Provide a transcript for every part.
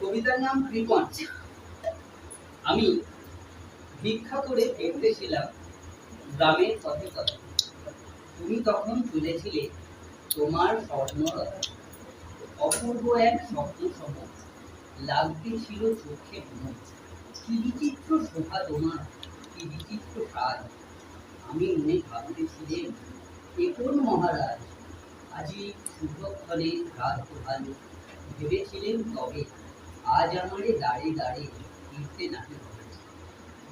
কবিতার নাম কৃপণ আমি ভিক্ষা করে দেখতেছিলাম গ্রামের পথে পথে। তুমি তখন তুলেছিলে তোমার স্বর্ণরথ অপূর্ব এক স্বপ্ন সম লাগতে ছিল চোখে মন। কি বিচিত্র শোভা তোমার, কি বিচিত্র সাজ আমি মনে ভাবতেছিলেন, এ কোন মহারাজ? আজি শুভক্ষণে রাত ভালো ভেবেছিলেন তবে, আজ আমারে দাঁড়ে দাঁড়ে ফিরতে নাহি হবে।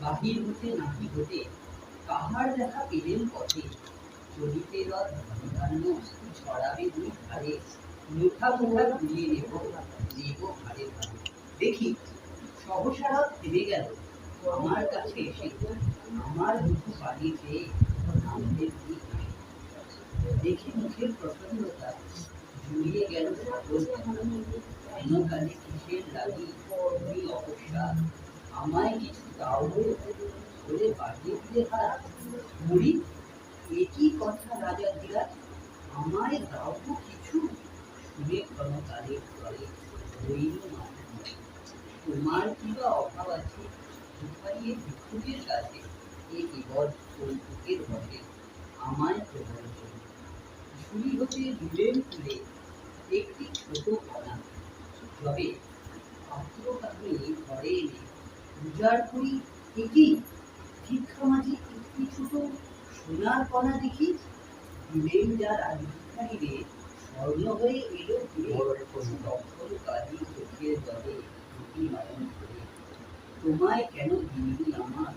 বাহির হতে নাহি হতে কাহার দেখা পেলেন পথে? চলিতে রথ ধন্য ছড়াবে দুই ধারে মুঠা মুঠা তুলিয়ে নেব নেব ভারে ভারে দেখি। রথ থেমে গেল। আমার কাছে এসে আমার দুঃখ পেয়ে আমাদের কি মুখের প্রসন্নতা জুড়িয়ে গেল সকল কিসের লাগি? তুমি অপসা আমায় কিছু দাও বলে বাড়িয়ে দিলে হাত মুড়ি। একই কথা রাজা ধীরাজ আমায় দাও কিছু। শুনে ক্ষণকালে করে রইল তোমার কি অভাব আছে ভিখারিয়ে ভিক্ষুকের কাছে এ কেবল কৌতুকের বটে আমায় প্রবল ঝুড়ি হতে দিলেন তুলে একটি ছোট কণা। তবে পাত্রটাকে ঘরে এনে উজাড় করি একই ভিক্ষা মাঝে একটি ছোট সোনার কণা দেখি। দিলেন যার আধিকারীরে স্বর্ণ হয়ে এলো ফিরে তখন কাজী চোখের জলে। করে তোমায় কেন আমার?